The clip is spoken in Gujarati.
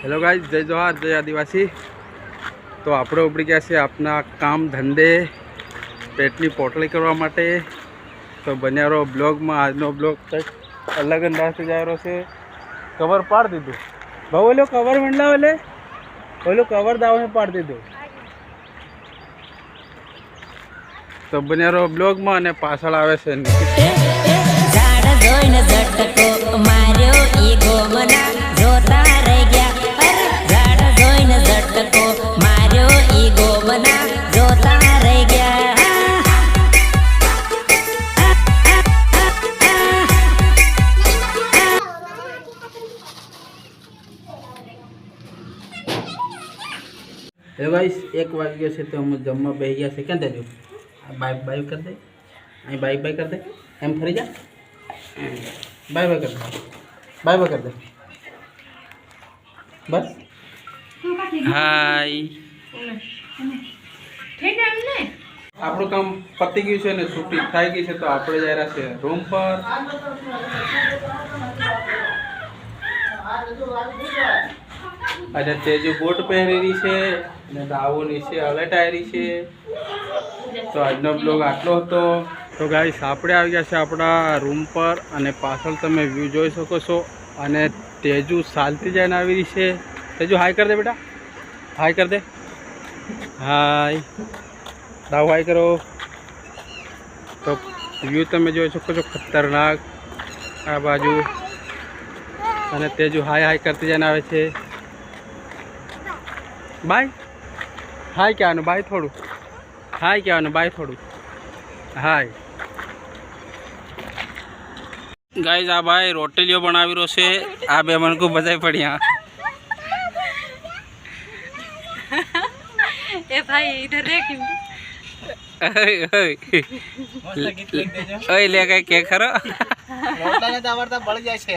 હેલો ગાઈઝ જય જોહાર જય આદિવાસી. તો આપણે ઉપડી ગયા છે આપના કામ ધંધે પેટની પોટલી કરવા માટે. તો બન્યા રહો બ્લોગમાં આજનો બ્લોગ કંઈક અલગ અંદાજથી રહ્યો છે. કવર પાડી દીધું. ભાવ ઓલો કવર મંડલા એટલે ઓલો કવર દાવને પાડી દીધું. તો બન્યા રહો બ્લોગમાં અને પાછળ આવે છે એ ગાઈસ એક વાગ્યો છે તો અમે જમવા બેસી ગયા છે. ક્યાં દેજો બાય બાય કરી દે. અહીં બાય બાય કરી દે. એમ ફરી જા. બાય બાય કરી દે. બાય બાય કરી દે. બસ. હાય. આપણું કામ પતી ગયું છે ને છૂટી થઈ ગઈ છે તો આપણે જઈ રહ્યા છે રૂમ પર. અને તેજુ બૂટ પહેરેલી છે, અને દાવો નીચે અલટાયેલી છે. તો આજનો બ્લોગ આટલો હતો. તો ગાઈસ આપણે આવી ગયા છે આપણા રૂમ પર અને પાછળ તમે વ્યૂ જોઈ શકો છો. અને તેજુ ચાલતી જઈને આવી રહી છે. તેજુ હાય કર દે બેટા. હાય કર દે. હાય દાવ હાય કરો. તો વ્યૂ તમે જોઈ શકો છો, ખતરનાક. આ બાજુ. અને તેજુ હાય હાય કરતી જઈને આવે છે. બાય. હાય કહેવાનું બાય થોડું. હાય કહેવાનું બાય થોડું. હાય. ગાઈઝ આ ભાઈ રોટલીઓ બનાવી રહ્યો છે. આ બે મને ખૂબ બધાય પડ્યા એ ભાઈ લે કઈ કે ખરો? રોટલાને જાય છે